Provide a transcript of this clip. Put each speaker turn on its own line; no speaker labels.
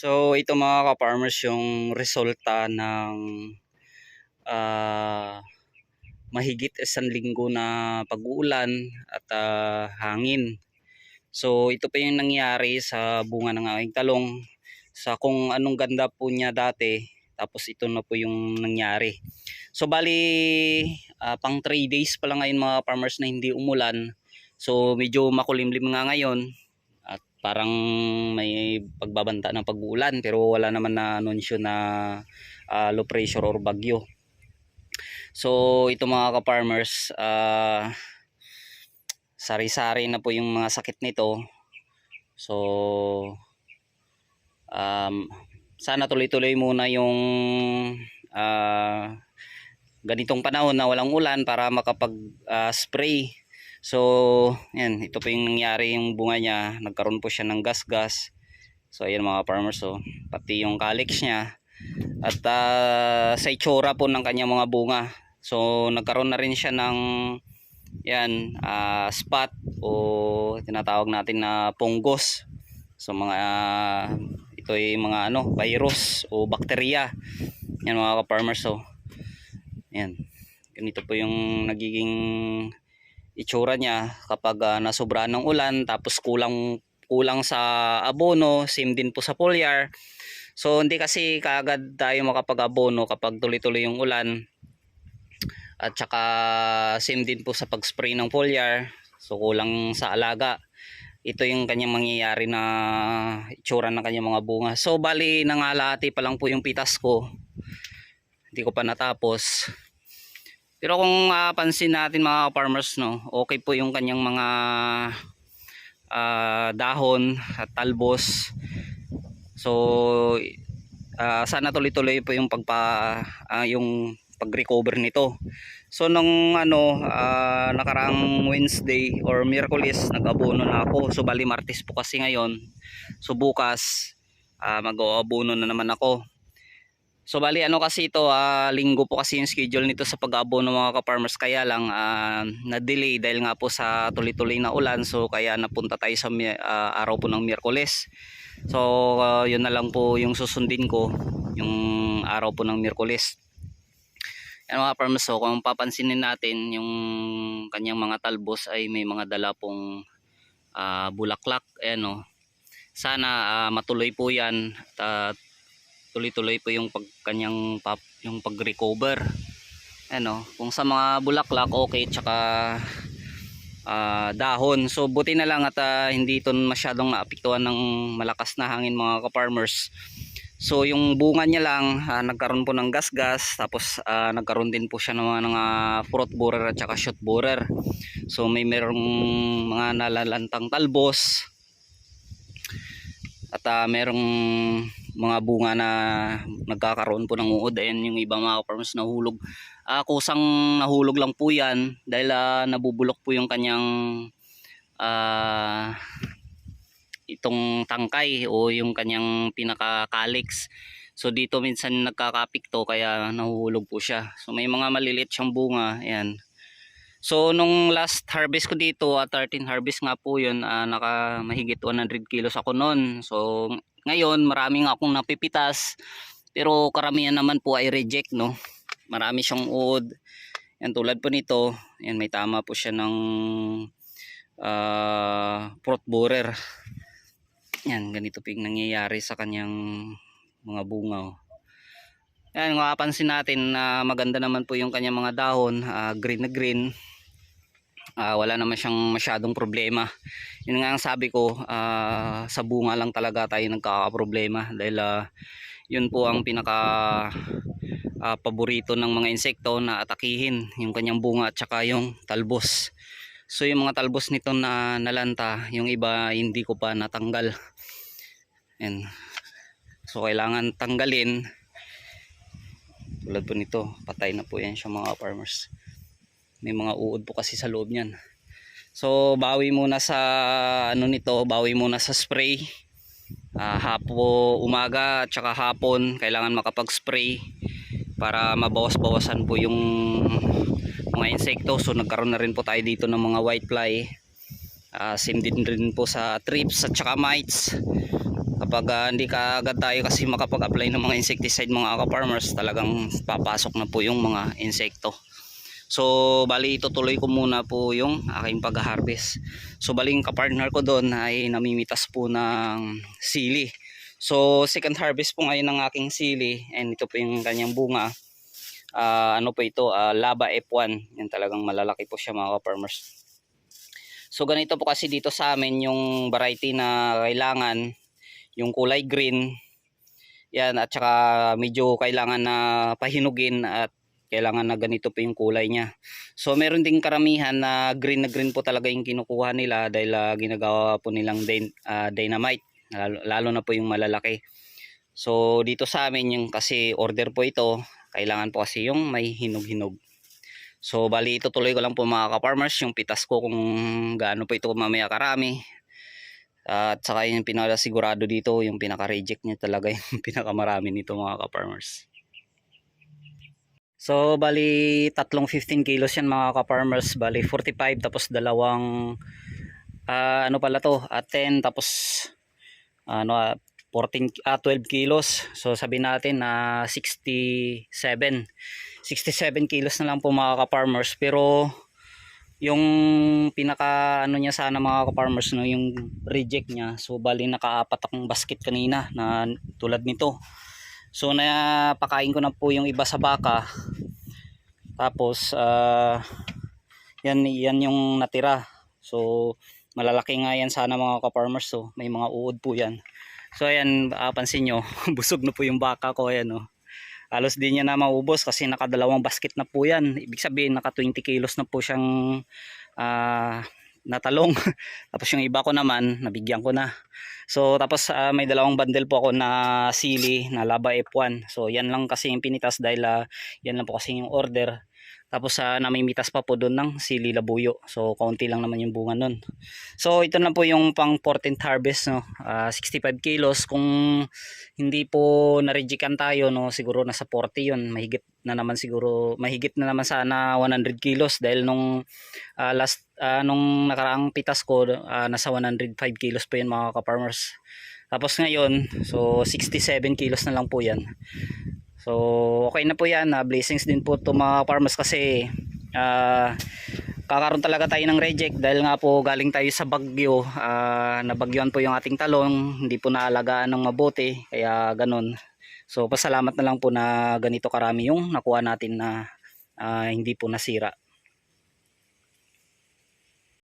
So ito mga ka-farmers yung resulta ng ah, mahigit isang linggo na pag-uulan at ah, hangin. So ito pa yung nangyari sa bunga ng aking talong sa kung anong ganda po niya dati tapos ito na po yung nangyari. So bali ah, pang 3 days pa lang ngayon mga farmers na hindi umulan. So medyo makulimlim nga ngayon parang may pagbabanta ng pag-uulan pero wala naman na anunsyo na ah, low pressure or bagyo. So ito mga ka-farmers, ah, sari-sari na po yung mga sakit nito. So um, sana tuloy-tuloy muna yung ah, ganitong panahon na walang ulan para makapag-spray. So, yan, ito po yung nangyari yung bunga niya. Nagkaroon po siya ng gas-gas. So, ayan mga farmers, so, pati yung calyx niya. At ah, sa itsura po ng kanyang mga bunga. So, nagkaroon na rin siya ng yan, ah, spot o tinatawag natin na punggos. So, mga ito ay mga ano, virus o bakterya. Yan mga ka-farmers, so. Yan. Ganito po yung nagiging itsura niya kapag ah, nasobrahan ng ulan tapos kulang kulang sa abono, same din po sa foliar. So hindi kasi kaagad tayo makapag-abono kapag tuloy-tuloy yung ulan. At saka same din po sa pag-spray ng foliar. So kulang sa alaga. Ito yung kanyang mangyayari na itsura ng kanyang mga bunga. So bali nangalati pa lang po yung pitas ko. Hindi ko pa natapos. Pero kung mapansin natin mga farmers no, okay po yung kanyang mga ah, dahon at talbos. So ah, sana tuloy-tuloy po yung pagpa ah, yung pag-recover nito. So nung ano ah, nakaraang Wednesday or Miyerkules nag-abono na ako. So bali Martes po kasi ngayon. So bukas ah, mag-aabono na naman ako. So bali ano kasi ito, ah, linggo po kasi yung schedule nito sa pag-abono mga ka-farmers kaya lang ah, na-delay dahil nga po sa tuloy-tuloy na ulan so kaya napunta tayo sa ah, araw po ng Miyerkules. So ah, yun na lang po yung susundin ko yung araw po ng Miyerkules. Yan mga farmers so kung papansinin natin yung kanyang mga talbos ay may mga dala pong ah, bulaklak ayan o. Sana ah, matuloy po yan at tuloy-tuloy po yung pag kanyang pap, yung pag-recover. Ano, kung sa mga bulaklak okay tsaka ah, dahon. So buti na lang at ah, hindi ito masyadong naapektuhan ng malakas na hangin mga ka-farmers. So yung bunga niya lang ah, nagkaroon po ng gas-gas tapos ah, nagkaroon din po siya ng mga, mga fruit borer at saka shoot borer. So may merong mga nalalantang talbos at ah, merong mga bunga na nagkakaroon po ng uod ayan yung iba mga farmers nahulog ah kusang nahulog lang po yan dahil ah, nabubulok po yung kanyang ah itong tangkay o yung kanyang pinaka calyx so dito minsan nagkakapikto kaya nahuhulog po siya. So may mga maliliit siyang bunga ayan So nung last harvest ko dito, at 13 harvest nga po 'yun, ah, naka mahigit 100 kilos ako noon. So ngayon maraming akong napipitas. Pero karamihan naman po ay reject no. Marami siyang uod. Yan tulad po nito, yan may tama po siya ng ah, fruit borer. Yan ganito po yung nangyayari sa kanyang mga bunga. oh. Yan, kung mapapansin natin na maganda naman po yung kanyang mga dahon, ah, green na green. Ah, wala naman siyang masyadong problema. Yun nga ang sabi ko ah, sa bunga lang talaga tayo nagkakaproblema dahil ah, yun po ang pinaka ah, paborito ng mga insekto na atakihin yung kanyang bunga at saka yung talbos. So yung mga talbos nito na nalanta yung iba hindi ko pa natanggal. Yan so kailangan tanggalin tulad po nito patay na po yan siya mga farmers. May mga uod po kasi sa loob niyan. So bawi muna sa ano nito bawi muna sa spray. Ah, hapo umaga at saka hapon kailangan makapag-spray para mabawas-bawasan po yung mga insekto. So nagkaroon na rin po tayo dito ng mga white fly Ah, same din rin po sa trips at saka mites kapag ah, hindi ka agad tayo kasi makapag-apply ng mga insecticide mga ka-farmers talagang papasok na po yung mga insekto. So bali itutuloy ko muna po yung aking pag-harvest. So bali yung kapartner ko doon ay namimitas po ng sili. So second harvest po ngayon ng aking sili and ito po yung kanyang bunga. Ah, ano po ito? Ah, laba F1 yan talagang malalaki po siya mga ka-farmers So ganito po kasi dito sa amin yung variety na kailangan, yung kulay green. Yan at saka medyo kailangan na pahinugin at kailangan na ganito po yung kulay niya. So meron ding karamihan na green na green po talaga yung kinukuha nila dahil ah, ginagawa po nilang dyn- ah, dynamite lalo, lalo na po yung malalaki. So dito sa amin yung kasi order po ito, kailangan po kasi yung may hinog-hinog. So bali itutuloy ko lang po mga ka-farmers yung pitas ko kung gaano po ito mamaya karami. At saka yung pinaka sigurado dito yung pinaka-reject niya talaga yung pinakamarami nito mga ka-farmers. So bali tatlong 15 kilos yan mga ka-farmers. Bali 45 tapos dalawang ah, ano pala to at 10 tapos ano ah, 14 ah, 12 kilos. So sabi natin na 67 67 kilos na lang po mga ka-farmers pero yung pinaka ano niya sana mga ka-farmers no yung reject niya. So bali nakaapat akong basket kanina na tulad nito. So napakain ko na po yung iba sa baka. Tapos ah, yan yan yung natira. So malalaki nga yan sana mga ka-farmers so may mga uod po yan. So ayan ah, pansin nyo busog na po yung baka ko ayan oh halos di niya na maubos kasi nakadalawang basket na po yan. Ibig sabihin naka 20 kilos na po siyang ah, natalong. Tapos yung iba ko naman nabigyan ko na. So tapos ah, may dalawang bundle po ako na sili na laba F1 so yan lang kasi yung pinitas dahil ah, yan lang po kasi yung order tapos sa namimitas pa po doon ng sili labuyo. So kaunti lang naman yung bunga nun. So ito na po yung pang 14th harvest no. Ah, 65 kilos kung hindi po na-rejectan tayo no, siguro nasa 40 yun. Mahigit na naman siguro, mahigit na naman sana 100 kilos dahil nung ah, last ah, nung nakaraang pitas ko ah, nasa 105 kilos po yun mga ka-farmers. Tapos ngayon, so 67 kilos na lang po yan. So, okay na po yan. ah, blessings din po to mga farmers kasi ah, kakaroon talaga tayo ng reject dahil nga po galing tayo sa bagyo. ah, nabagyoan po yung ating talong. Hindi po naalagaan ng mabuti. Kaya ganun. So, pasalamat na lang po na ganito karami yung nakuha natin na ah, hindi po nasira.